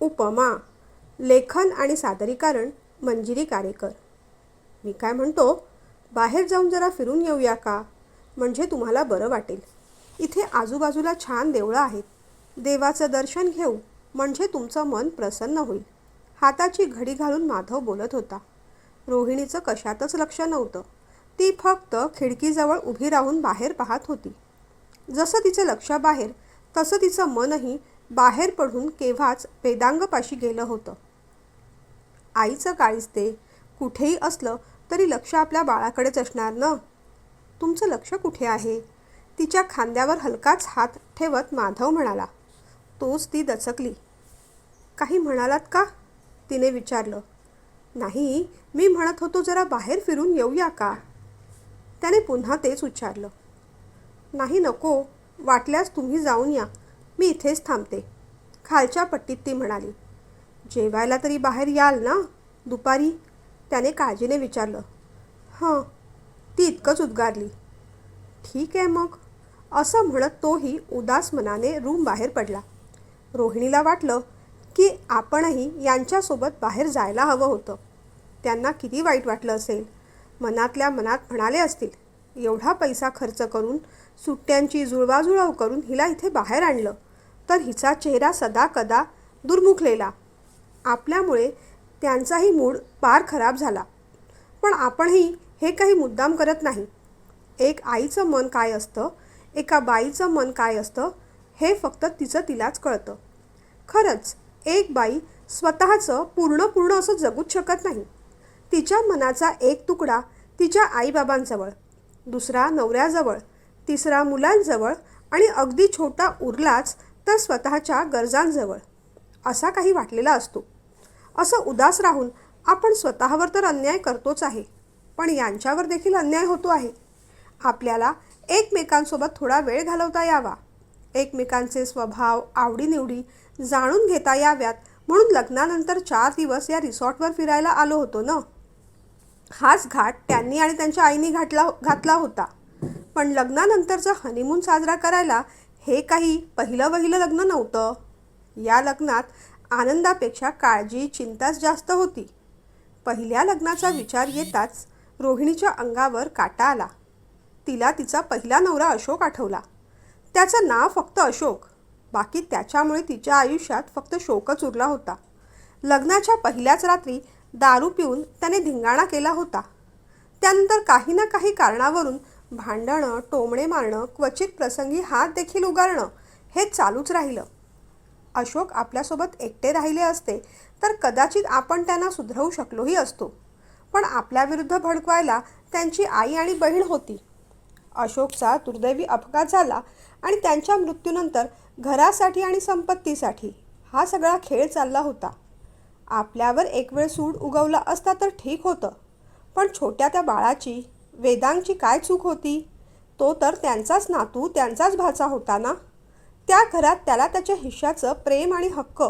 उपमा लेखन आणि सादरीकरण मंजिरी कारेकर. मी काय म्हणतो? बाहेर जाऊन जरा फिरून येऊया का? म्हणजे तुम्हाला बरं वाटेल. इथे आजूबाजूला छान देवळं आहेत. देवाचं दर्शन घेऊ म्हणजे तुमचं मन प्रसन्न होईल. हाताची घडी घालून माधव बोलत होता. रोहिणीचं कशातच लक्ष नव्हतं. ती फक्त खिडकीजवळ उभी राहून बाहेर पाहत होती. जसं तिचं लक्ष बाहेर तसं तिचं मनही बाहेर पडून केव्हाच वेदांगपाशी गेलं होतं. आईचं काळीच ते कुठेही असलं तरी लक्ष आपल्या बाळाकडेच असणार ना? तुमचं लक्ष कुठे आहे? तिच्या खांद्यावर हलकाच हात ठेवत माधव म्हणाला. तोच ती दचकली. काही म्हणालात का? तिने विचारलं. नाही मी म्हणत होतो जरा बाहेर फिरून येऊया का? त्याने पुन्हा तेच उच्चारलं. नाही नको. वाटल्यास तुम्ही जाऊन या. मी इथेच थांबते. खालच्या पट्टीत ती म्हणाली जेवायला तरी बाहेर याल ना दुपारी? त्याने काळजीने विचारलं हं. ती इतकंच उद्गारली ठीक आहे मग. असं म्हणत तोही उदास मनाने रूम बाहेर पडला. रोहिणीला वाटलं की आपणही यांच्यासोबत बाहेर जायला हवं होतं. त्यांना किती वाईट वाटलं असेल. मनातल्या मनात म्हणाले असतील एवढा पैसा खर्च करून सुट्ट्यांची जुळवाजुळव करून हिला इथे बाहेर आणलं. तर हिचा चेहरा सदाकदा दुर्मुखलेला. आपल्यामुळे त्यांचाही मूड पार खराब झाला. पण आपणही हे काही मुद्दाम करत नाही. एक आईचं मन काय असतं? एका बाईचं मन काय असतं? हे फक्त तिचं तिलाच कळतं. खरंच एक बाई स्वतःचं पूर्ण पूर्ण असं जगूच शकत नाही. तिच्या मनाचा एक तुकडा तिच्या आईबाबांजवळ दुसरा नवऱ्याजवळ तिसरा मुलांजवळ आणि अगदी छोटा उरलाच तर स्वतःच्या गरजांजवळ असा काही वाटलेला असतो. असं उदास राहून आपण स्वतःवर तर अन्याय करतोच आहे पण यांच्यावर देखील अन्याय होतो आहे. आपल्याला एकमेकांसोबत थोडा वेळ घालवता यावा. एकमेकांचे स्वभाव आवडीनिवडी जाणून घेता याव्यात म्हणून लग्नानंतर चार दिवस या रिसॉर्टवर फिरायला आलो होतो ना? हाच घाट त्यांनी आणि त्यांच्या आईने घातला घातला होता. पण लग्नानंतरचा हनीमून साजरा करायला हे काही पहिलं वहिलं लग्न नव्हतं. या लग्नात आनंदापेक्षा काळजी चिंताच जास्त होती. पहिल्या लग्नाचा विचार येताच रोहिणीच्या अंगावर काटा आला. तिला तिचा पहिला नवरा अशोक आठवला. त्याचं नाव फक्त अशोक. बाकी त्याच्यामुळे तिच्या आयुष्यात फक्त शोकच उरला होता. लग्नाच्या पहिल्याच रात्री दारू पिऊन त्याने धिंगाणा केला होता. त्यानंतर काही ना काही कारणावरून भांडणं टोमणे मारणं क्वचित प्रसंगी हात देखील उगारणं हे चालूच राहिलं. अशोक आपल्यासोबत एकटे राहिले असते तर कदाचित आपण त्यांना सुधरवू शकलोही असतो. पण आपल्याविरुद्ध भडकवायला त्यांची आई आणि बहीण होती. अशोकचा दुर्दैवी अपघात झाला आणि त्यांच्या मृत्यूनंतर घरासाठी आणि संपत्तीसाठी हा सगळा खेळ चालला होता. आपल्यावर एक वेळ सूड उगवला असता तर ठीक होतं पण छोट्या त्या बाळाची वेदांची काय चूक होती? तो तर त्यांचाच नातू त्यांचाच भाचा होता ना? त्या घरात त्याला त्याच्या हिश्श्याचं प्रेम आणि हक्क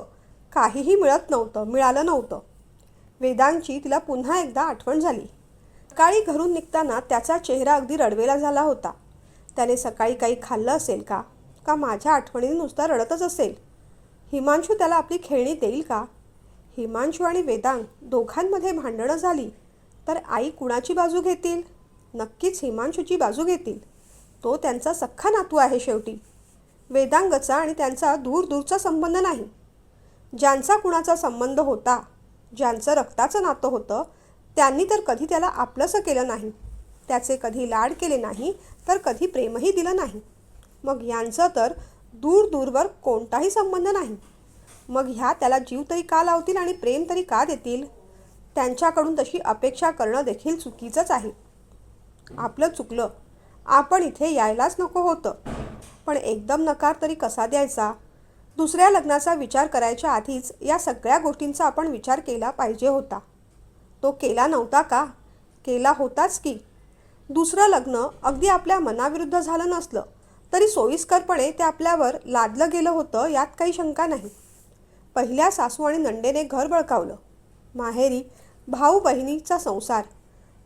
काहीही मिळत नव्हतं मिळालं नव्हतं. वेदांची तिला पुन्हा एकदा आठवण झाली. सकाळी घरून निघताना त्याचा चेहरा अगदी रडवेला झाला होता. त्याने सकाळी काही खाल्लं असेल का? का माझ्या आठवणीने नुसता रडतच असेल? हिमांशू त्याला आपली खेळणी देईल का? हिमांशू आणि वेदांग दोघांमध्ये भांडणं झाली तर आई कुणाची बाजू घेतील? नक्कीच हिमांशूची बाजू घेतील. तो त्यांचा सख्खा नातू आहे शेवटी. वेदांगचा आणि त्यांचा दूर दूरचा संबंध नाही. ज्यांचा कुणाचा संबंध होता ज्यांचं रक्ताचं नातं होतं त्यांनी तर कधी त्याला आपलंसं केलं नाही. त्याचे कधी लाड केले नाही तर कधी प्रेमही दिलं नाही. मग यांचं तर दूर दूरवर कोणताही संबंध नाही. मग ह्या त्याला जीव तरी का लावतील आणि प्रेम तरी का देतील? त्यांच्याकडून तशी अपेक्षा करणं देखील चुकीचंच आहे. आपलं चुकलं. आपण इथे यायलाच नको होतं. पण एकदम नकार तरी कसा द्यायचा? दुसऱ्या लग्नाचा विचार करायच्या आधीच या सगळ्या गोष्टींचा आपण विचार केला पाहिजे होता. तो केला नव्हता का? केला होताच की. दुसरं लग्न अगदी आपल्या मनाविरुद्ध झालं नसलं तरी सोयीस्करपणे ते आपल्यावर लादलं गेलं होतं यात काही शंका नाही. पहिल्या सासू आणि नंडेने घर बळकावलं. माहेरी भाऊ बहिणीचा संसार.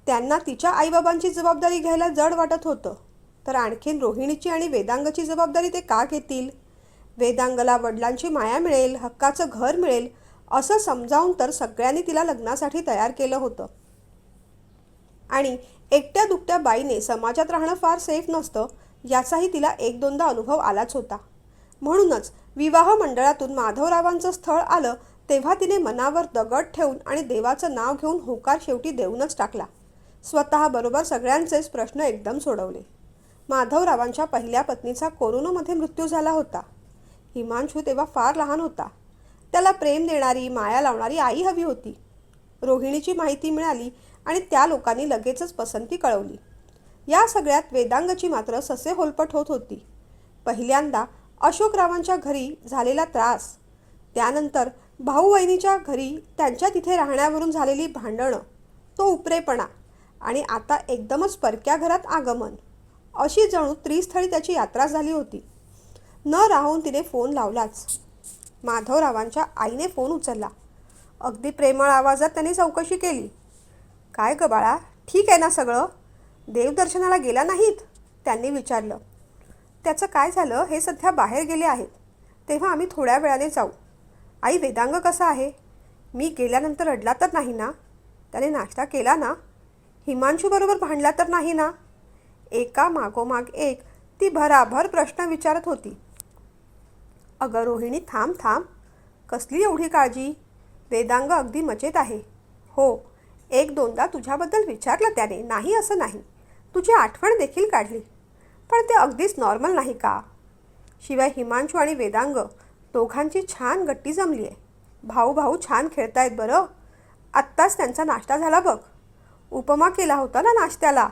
त्यांना तिच्या आईबाबांची जबाबदारी घ्यायला जड वाटत होतं. तर आणखीन रोहिणीची आणि वेदांगची जबाबदारी ते का घेतील? वेदांगला वडिलांची माया मिळेल हक्काचं घर मिळेल असं समजावून तर सगळ्यांनी तिला लग्नासाठी तयार केलं होतं. आणि एकट्या दुकट्या बाईने समाजात राहणं फार सेफ नसतं याचाही तिला एक दोनदा अनुभव आलाच होता. म्हणूनच विवाह मंडळातून माधवरावांचं स्थळ आलं तेव्हा तिने मनावर दगड ठेवून आणि देवाचं नाव घेऊन होकार शेवटी देऊनच टाकला. स्वतःबरोबर सगळ्यांचेच प्रश्न एकदम सोडवले. माधवरावांच्या पहिल्या पत्नीचा कोरोनामध्ये मृत्यू झाला होता. हिमांशू तेव्हा फार लहान होता. त्याला प्रेम देणारी माया लावणारी आई हवी होती. रोहिणीची माहिती मिळाली आणि त्या लोकांनी लगेचच पसंती कळवली. या सगळ्यात वेदांगची मात्र ससे होलपट होत होती. पहिल्यांदा अशोकरावांच्या घरी झालेला त्रास त्यानंतर भाऊ वहिनीच्या घरी त्यांच्या तिथे राहण्यावरून झालेली भांडणं तो उपरेपणा आणि आता एकदमच परक्या घरात आगमन. अशी जणू त्रिस्थळी त्याची यात्रा झाली होती. न राहून तिने फोन लावलाच. माधवरावांच्या आईने फोन उचलला. अगदी प्रेमळ आवाजात त्याने चौकशी केली. काय ग बाळा ठीक आहे ना सगळं? देवदर्शनाला गेला नाहीत? त्यांनी विचारलं. त्याचं काय झालं? हे सध्या बाहेर गेले आहेत. तेव्हा आम्ही थोड्या वेळाने जाऊ. आई वेदांग कसा आहे? मी गेल्यानंतर रडला तर नाही ना? त्याने नाश्ता केला ना? हिमांशूबरोबर भांडला तर नाही ना? एका मागोमाग एक ती भराभर प्रश्न विचारत होती. अगं रोहिणी थांब थांब. कसली एवढी काळजी? वेदांग अगदी मजेत आहे. हो एक दोनदा तुझ्याबद्दल विचारलं त्याने. नाही असं नाही. तुझी आठवण देखील काढली. पण ते अगदीच नॉर्मल नाही का? शिवाय हिमांशू आणि वेदांग दोघांची छान गट्टी जमली आहे भाऊ भाऊ छान खेळतायत बरं. आत्ताच त्यांचा नाश्ता झाला बघ. उपमा केला होता ना नाश्त्याला.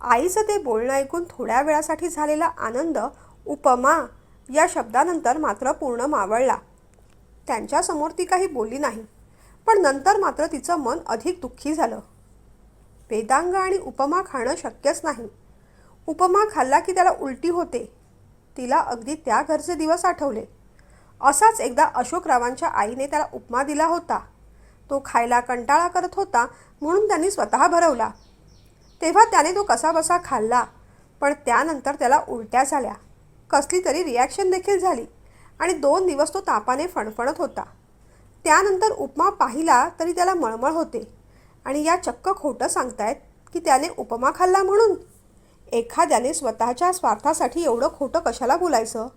आईचं ते बोलणं ऐकून थोड्या वेळासाठी झालेला आनंद उपमा या शब्दानंतर मात्र पूर्ण मावळला. त्यांच्यासमोर ती काही बोलली नाही पण नंतर मात्र तिचं मन अधिक दुःखी झालं. वेदांग आणि उपमा खाणं शक्यच नाही. उपमा खाल्ला की त्याला उलटी होते. तिला अगदी त्या घरचे दिवस आठवले. असाच एकदा अशोकरावांच्या आईने त्याला उपमा दिला होता. तो खायला कंटाळा करत होता म्हणून त्यांनी स्वतः भरवला. तेव्हा त्याने तो कसाबसा खाल्ला पण त्यानंतर त्याला उलट्या झाल्या. कसली तरी रिॲक्शन देखील झाली आणि दोन दिवस तो तापाने फणफणत होता. त्यानंतर उपमा पाहिला तरी त्याला मळमळ होते आणि या चक्क खोटं सांगतायत की त्याने उपमा खाल्ला म्हणून. एखाद्याने स्वतःच्या स्वार्थासाठी एवढं खोटं कशाला बोलायचं?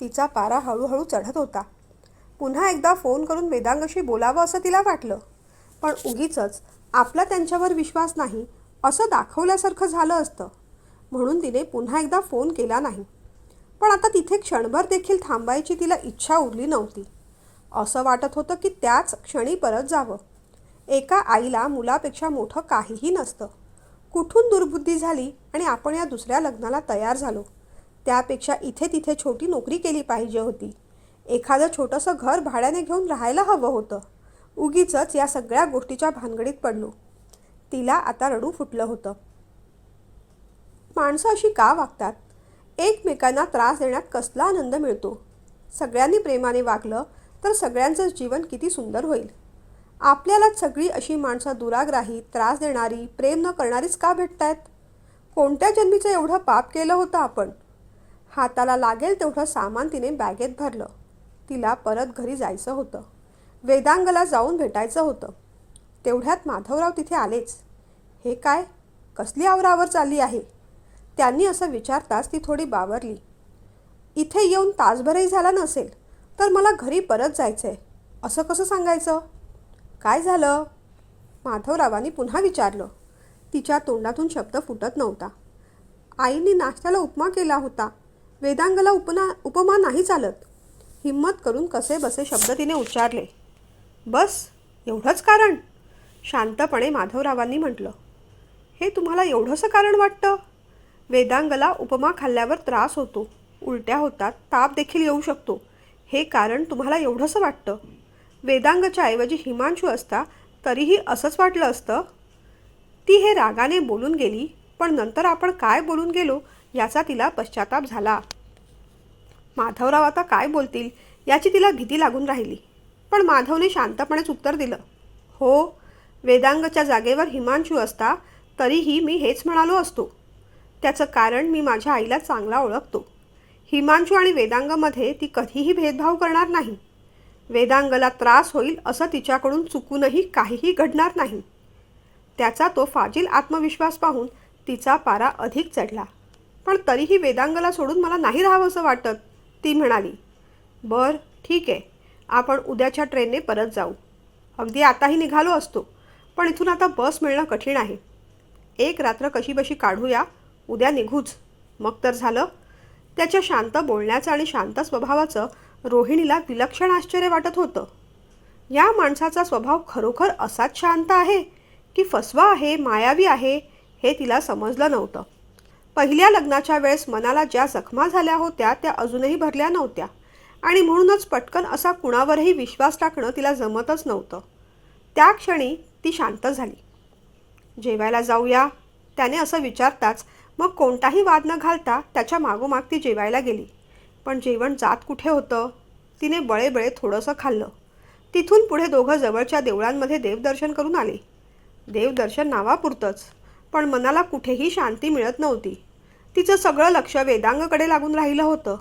तिचा पारा हळूहळू चढत होता. पुन्हा एकदा फोन करून वेदांगशी बोलावं असं तिला वाटलं. पण उगीच आपला त्यांच्यावर विश्वास नाही असं दाखवल्यासारखं झालं असतं. म्हणून तिने पुन्हा एकदा फोन केला नाही. पण आता तिथे क्षणभर देखील थांबायची तिला इच्छा उरली नव्हती. असं वाटत होतं की त्याच क्षणी परत जावं. एका आईला मुलापेक्षा मोठं काहीही नसतं. कुठून दुर्बुद्धी झाली आणि आपण या दुसऱ्या लग्नाला तयार झालो? त्यापेक्षा इथे तिथे छोटी नोकरी केली पाहिजे होती. एखादं छोटंसं घर भाड्याने घेऊन राहायला हवं होतं. उगीच या सगळ्या गोष्टीच्या भानगडीत पडलो. तिला आता रडू फुटलं होतं. माणसं अशी का वागतात? एकमेकांना त्रास देण्यात कसला आनंद मिळतो? सगळ्यांनी प्रेमाने वागलं तर सगळ्यांचं जीवन किती सुंदर होईल? आपल्यालाच सगळी अशी माणसं दुराग्राही त्रास देणारी प्रेम न करणारीच का भेटत आहेत कोणत्या जन्मीचं एवढं पाप केलं होतं आपण? हाताला लागेल तेवढं सामान तिने बॅगेत भरलं. तिला परत घरी जायचं होतं. वेदांगला जाऊन भेटायचं होतं. तेवढ्यात माधवराव तिथे आलेच. हे काय? कसली आवरावर चालली आहे? त्यांनी असं विचारताच ती थोडी बावरली. इथे येऊन तासभरही झाला नसेल तर मला घरी परत जायचं आहे असं कसं सांगायचं? काय झालं? माधवरावांनी पुन्हा विचारलं. तिच्या तोंडातून शब्द फुटत नव्हता. आईने नाश्त्याला उपमा केला होता. वेदांगला उपना उपमा नाही चालत. हिम्मत करून कसे बसे शब्द तिने उच्चारले. बस एवढंच कारण शांतपणे माधवरावांनी म्हटलं. हे तुम्हाला एवढंसं कारण वाटतं? वेदांगला उपमा खाल्ल्यावर त्रास होतो. उलट्या होतात ताप देखील येऊ शकतो. हे कारण तुम्हाला एवढंसं वाटतं? वेदांगच्या ऐवजी हिमांशू असता तरीही असंच वाटलं असतं? ती हे रागाने बोलून गेली पण नंतर आपण काय बोलून गेलो याचा तिला पश्चाताप झाला. माधवराव आता काय बोलतील याची तिला भीती लागून राहिली. पण माधवने शांतपणेच उत्तर दिलं. हो वेदांगच्या जागेवर हिमांशू असता तरीही मी हेच म्हणालो असतो. त्याचं कारण मी माझ्या आईला चांगला ओळखतो. हिमांशू आणि वेदांगमध्ये ती कधीही भेदभाव करणार नाही. वेदांगला त्रास होईल असं तिच्याकडून चुकूनही काहीही घडणार नाही. त्याचा तो फाजील आत्मविश्वास पाहून तिचा पारा अधिक चढला. पण तरीही वेदांगला सोडून मला नाही राहावं असं वाटत. ती म्हणाली बर ठीक आहे. आपण उद्याच्या ट्रेनने परत जाऊ. अगदी आताही निघालो असतो पण इथून आता बस मिळणं कठीण आहे. एक रात्र कशीबशी काढूया उद्या निघूच. मग तर झालं. त्याच्या शांत बोलण्याचं आणि शांत स्वभावाचं रोहिणीला विलक्षण आश्चर्य वाटत होतं. या माणसाचा स्वभाव खरोखर असाच शांत आहे की फसवा आहे मायावी आहे हे तिला समजलं नव्हतं. पहिल्या लग्नाच्या वेळेस मनाला ज्या जखमा झाल्या होत्या त्या अजूनही भरल्या नव्हत्या. आणि म्हणूनच पटकन असा कुणावरही विश्वास टाकणं तिला जमतच नव्हतं. त्या क्षणी ती शांत झाली. जेवायला जाऊया त्याने असं विचारताच मग कोणताही वाद न घालता त्याच्या मागोमाग ती जेवायला गेली. पण जेवण जात कुठे होतं? तिने बळेबळे थोडंसं खाल्लं. तिथून पुढे दोघं जवळच्या देवळांमध्ये देवदर्शन करून आले. देवदर्शन नावापुरतंच पण मनाला कुठेही शांती मिळत नव्हती. तिचं सगळं लक्ष वेदांगकडे लागून राहिलं होतं.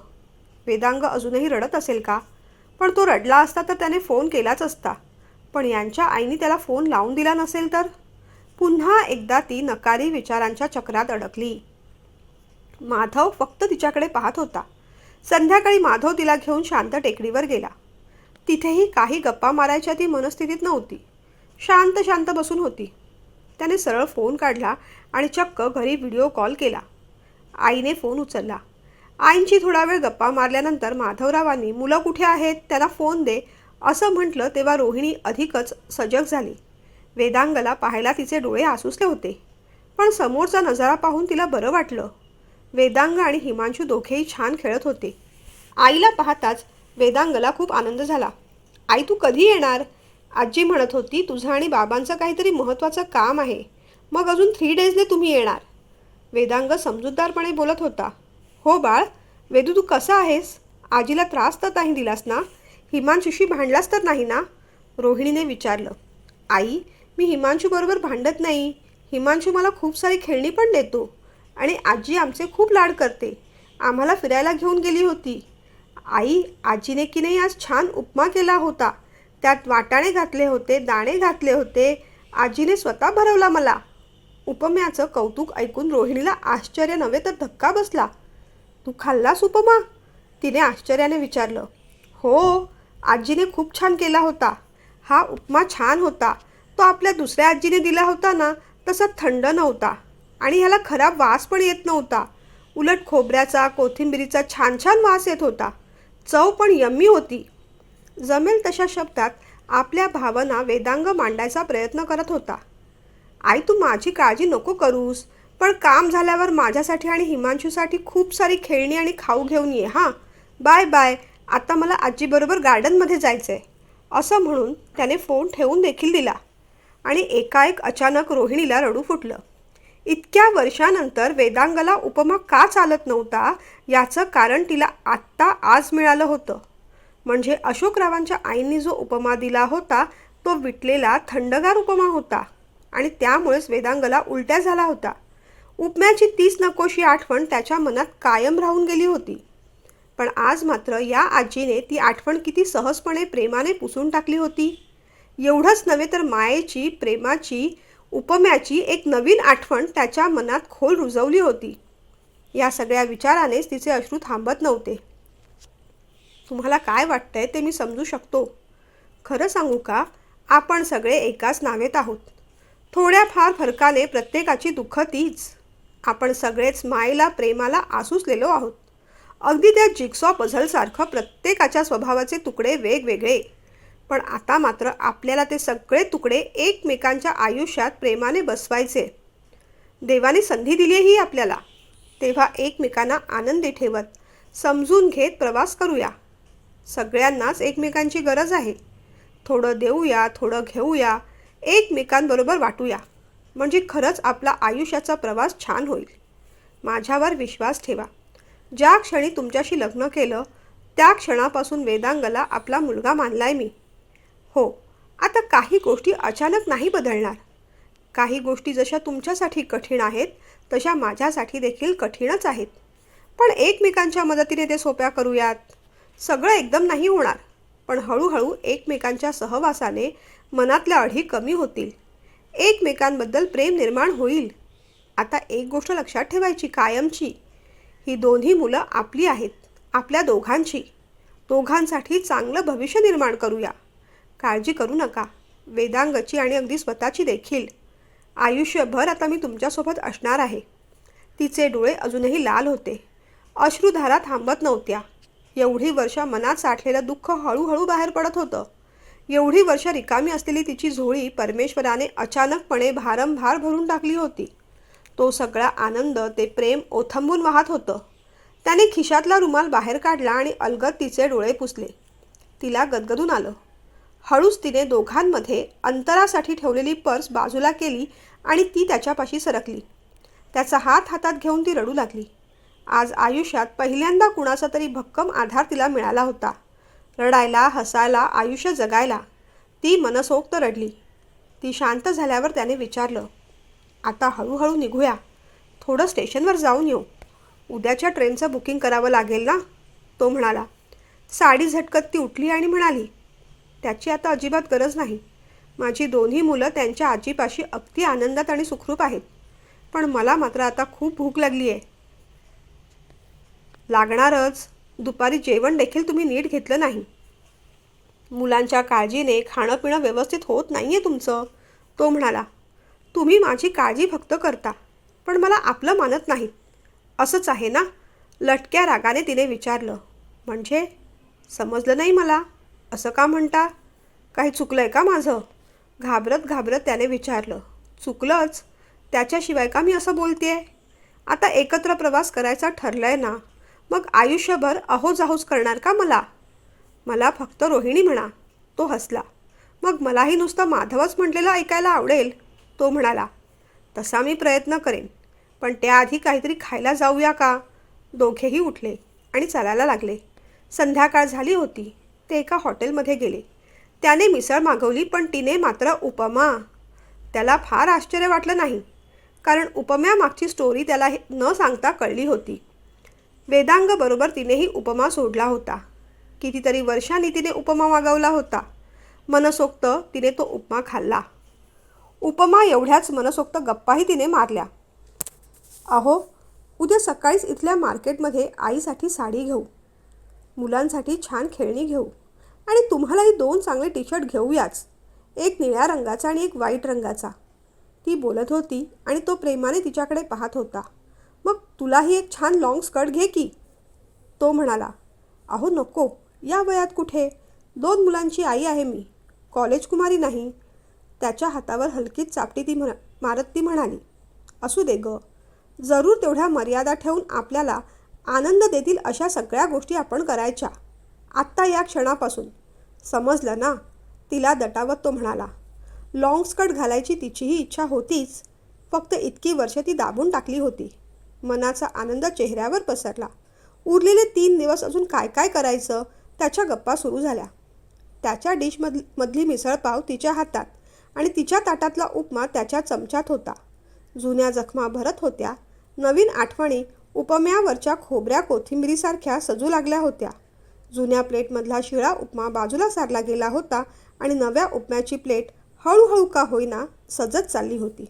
वेदांग अजूनही रडत असेल का? पण तो रडला असता तर त्याने फोन केलाच असता. पण यांच्या आईने त्याला फोन लावून दिला नसेल तर? पुन्हा एकदा ती नकारी विचारांच्या चक्रात अडकली. माधव फक्त तिच्याकडे पाहत होता. संध्याकाळी माधव तिला घेऊन शांत टेकडीवर गेला. तिथेही काही गप्पा मारायच्या ती मनस्थितीत नव्हती. शांत शांत बसून होती. त्याने सरळ फोन काढला आणि चक्क घरी व्हिडिओ कॉल केला. आईने फोन उचलला. आईंची थोडा वेळ गप्पा मारल्यानंतर माधवरावांनी मुलं कुठे आहेत? त्यांना फोन दे. असं म्हटलं तेव्हा रोहिणी अधिकच सजग झाली. वेदांगला पाहायला तिचे डोळे आसुसले होते पण समोरचा नजारा पाहून तिला बरं वाटलं. वेदांग आणि हिमांशू दोघेही छान खेळत होते. आईला पाहताच वेदांगला खूप आनंद झाला. आई तू कधी येणार? आजी म्हणत होती तुझं आणि बाबांचं काहीतरी महत्त्वाचं काम आहे. मग अजून थ्री डेजने तुम्ही येणार. वेदांग समजूतदारपणे बोलत होता हो बाळ वेदू तू कसा आहेस? आजीला त्रास तर नाही दिलास ना? हिमांशूशी भांडलास तर नाही ना? रोहिणीने विचारलं. आई मी हिमांशूबरोबर भांडत नाही. हिमांशू मला खूप सारी खेळणी पण देतो आणि आजी आमचे खूप लाड करते. आम्हाला फिरायला घेऊन गेली होती. आई आजीने की नाही आज छान उपमा केला होता. त्यात वाटाणे घातले होते दाणे घातले होते. आजीने स्वतः भरवला मला. उपम्याचं कौतुक ऐकून रोहिणीला आश्चर्य नव्हे तर धक्का बसला. तू खाल्लास उपमा? तिने आश्चर्याने विचारलं. हो आजीने खूप छान केला होता. हा उपमा छान होता. तो आपल्या दुसऱ्या आजीने दिला होता ना तसा थंड नव्हता. आणि ह्याला खराब वास पण येत नव्हता. उलट खोबऱ्याचा कोथिंबिरीचा छान छान वास येत होता. चव पण यम्मी होती. जमेल तशा शब्दात आपल्या भावना वेदांग मांडायचा प्रयत्न करत होता. आई तू माझी काळजी नको करूस. पण काम झाल्यावर माझ्यासाठी आणि हिमांशूसाठी खूप सारी खेळणी आणि खाऊ घेऊन ये हां. Bye bye. आता मला आजीबरोबर गार्डनमध्ये जायचं आहे असं म्हणून त्याने फोन ठेवून देखील दिला. आणि एकाएक अचानक रोहिणीला रडू फुटलं. इतक्या वर्षानंतर वेदांगला उपमा का चालत नव्हता याचं कारण तिला आत्ता आज मिळालं होतं. म्हणजे अशोकरावांच्या आईंनी जो उपमा दिला होता तो विटलेला थंडगार उपमा होता. आणि त्यामुळेच वेदांगला उलट्या झाला होता. उपम्याची तीच नकोशी आठवण त्याच्या मनात कायम राहून गेली होती. पण आज मात्र या आजीने ती आठवण किती सहजपणे प्रेमाने पुसून टाकली होती. एवढंच नव्हे तर मायेची प्रेमाची उपम्याची एक नवीन आठवण त्याच्या मनात खोल रुजवली होती. या सगळ्या विचारानेच तिचे अश्रू थांबत नव्हते. तुम्हाला काय वाटतंय ते मी समजू शकतो. खरं सांगू का? आपण सगळे एकाच नावेत आहोत. थोड्या फार फरकाने प्रत्येकाची दुःख तीच. आपण सगळेच मायेला प्रेमाला आसुसलेलो आहोत. अगदी त्या जिक्सॉ पझलसारखं प्रत्येकाच्या स्वभावाचे तुकडे वेगवेगळे. पण आता मात्र आपल्याला ते सगळे तुकडे एकमेकांच्या आयुष्यात प्रेमाने बसवायचे. देवाने संधी दिली ही आपल्याला. तेव्हा एकमेकांना आनंदी ठेवत समजून घेत प्रवास करूया. सगळ्यांनाच एकमेकांची गरज आहे. थोडं देऊया थोडं घेऊया एकमेकांबरोबर वाटूया. म्हणजे खरंच आपला आयुष्याचा प्रवास छान होईल. माझ्यावर विश्वास ठेवा. ज्या क्षणी तुमच्याशी लग्न केलं त्या क्षणापासून वेदांगला आपला मुलगा मानलाय मी. हो आता काही गोष्टी अचानक नाही बदलणार. काही गोष्टी जशा तुमच्यासाठी कठीण आहेत तशा माझ्यासाठी देखील कठीणच आहेत. पण एकमेकांच्या मदतीने ते सोप्या करूयात. सगळं एकदम नाही होणार. पण हळूहळू एकमेकांच्या सहवासाने मनातल्या अढी कमी होतील. एकमेकांबद्दल प्रेम निर्माण होईल. आता एक गोष्ट लक्षात ठेवायची कायमची. ही दोन्ही मुलं आपली आहेत आपल्या दोघांची. दोघांसाठी चांगलं भविष्य निर्माण करूया. काळजी करू नका. वेदांगची आणि अगदी स्वतःची देखील. आयुष्यभर आता मी तुमच्यासोबत असणार आहे. तिचे डोळे अजूनही लाल होते. अश्रुधारा थांबत नव्हत्या. एवढी वर्ष मनात साठलेलं दुःख हळूहळू बाहेर पडत होतं. एवढी वर्ष रिकामी असलेली तिची झोळी परमेश्वराने अचानकपणे भारंभार भरून टाकली होती. तो सगळा आनंद ते प्रेम ओथंबून वाहत होतं. त्याने खिशातला रुमाल बाहेर काढला आणि अलगद तिचे डोळे पुसले. तिला गदगदून आलं. हळूच तिने दोघांमध्ये अंतरासाठी ठेवलेली पर्स बाजूला केली आणि ती त्याच्यापाशी सरकली. त्याचा हात हातात घेऊन ती रडू लागली. आज आयुष्यात पहिल्यांदा कुणाचा तरी भक्कम आधार तिला मिळाला होता. रडायला हसायला आयुष्य जगायला ती मनसोक्त रडली. ती शांत झाल्यावर त्याने विचारलं आता हळूहळू निघूया. थोडं स्टेशनवर जाऊन येऊ. उद्याच्या ट्रेनचं बुकिंग करावं लागेल ना? तो म्हणाला. साडी झटकत ती उठली आणि म्हणाली त्याची आता अजिबात गरज नाही. माझी दोन्ही मुलं त्यांच्या आजीपाशी अगदी आनंदात आणि सुखरूप आहेत. पण मला मात्र आता खूप भूक लागली आहे लागणारच दुपारी जेवण देखील तुम्ही नीट घेतलं नाही. मुलांच्या काळजीने खाणं पिणं व्यवस्थित होत नाही आहे तुमचं. तो म्हणाला तुम्ही माझी काळजी फक्त करता पण मला आपलं मानत नाही असंच आहे ना? लटक्या रागाने तिने विचारलं म्हणजे? समजलं नाही मला? असं का म्हणता? काही चुकलं आहे का माझं? घाबरत घाबरत त्याने विचारलं चुकलंच? त्याच्याशिवाय का मी असं बोलते आता एकत्र प्रवास करायचा ठरलं आहे ना. मग आयुष्यभर अहोजाहोज करणार का मला? मला फक्त रोहिणी म्हणा. तो हसला. मग मलाही नुसतं माधवच म्हटलेलं ऐकायला आवडेल तो म्हणाला. तसा मी प्रयत्न करेन पण त्याआधी काहीतरी खायला जाऊया का? दोघेही उठले आणि चालायला लागले. संध्याकाळ झाली होती. ते एका हॉटेलमध्ये गेले. त्याने मिसळ मागवली पण तिने मात्र उपमा. त्याला फार आश्चर्य वाटलं नाही कारण उपम्यामागची स्टोरी त्याला हे न सांगता कळली होती. वेदांग बरोबर तिनेही उपमा सोडला होता. कितीतरी वर्षांनी तिने उपमा मागवला होता. मनसोक्त तिने तो उपमा खाल्ला. उपमा एवढ्याच मनसोक्त गप्पाही तिने मारल्या. अहो उद्या सकाळीच इथल्या मार्केटमध्ये आईसाठी साडी घेऊ. मुलांसाठी छान खेळणी घेऊ. आणि तुम्हालाही दोन चांगले टी शर्ट घेऊयाच. एक निळ्या रंगाचा आणि एक व्हाईट रंगाचा. ती बोलत होती आणि तो प्रेमाने तिच्याकडे पाहत होता. मग तुलाही एक छान लाँग स्कर्ट घे की? तो म्हणाला अहो नको. या वयात कुठे? दोन मुलांची आई आहे मी. कॉलेज कुमारी नाही. त्याच्या हातावर हलकीच चापटी ती म्हणा मारत ती म्हणाली असू दे ग. जरूर तेवढ्या मर्यादा ठेवून आपल्याला आनंद देतील अशा सगळ्या गोष्टी आपण करायच्या. आत्ता या क्षणापासून. समजलं ना? तिला दटावत तो म्हणाला लाँग स्कर्ट घालायची तिचीही इच्छा होतीच. फक्त इतकी वर्ष ती दाबून टाकली होती. मनाचा आनंद चेहऱ्यावर पसरला. उरलेले तीन दिवस अजून काय काय करायचं? त्याच्या गप्पा सुरू झाल्या. त्याच्या डिशमध मधली मिसळपाव तिच्या हातात आणि तिच्या ताटातला उपमा त्याच्या चमच्यात होता. जुन्या जखमा भरत होत्या. नवीन आठवणी उपम्यावरच्या खोबऱ्या कोथिंबिरीसारख्या सजू लागल्या होत्या. जुन्या प्लेटमधला शिळा उपमा बाजूला सारला गेला होता आणि नव्या उपम्याची प्लेट हळूहळू का होईना सजत चालली होती.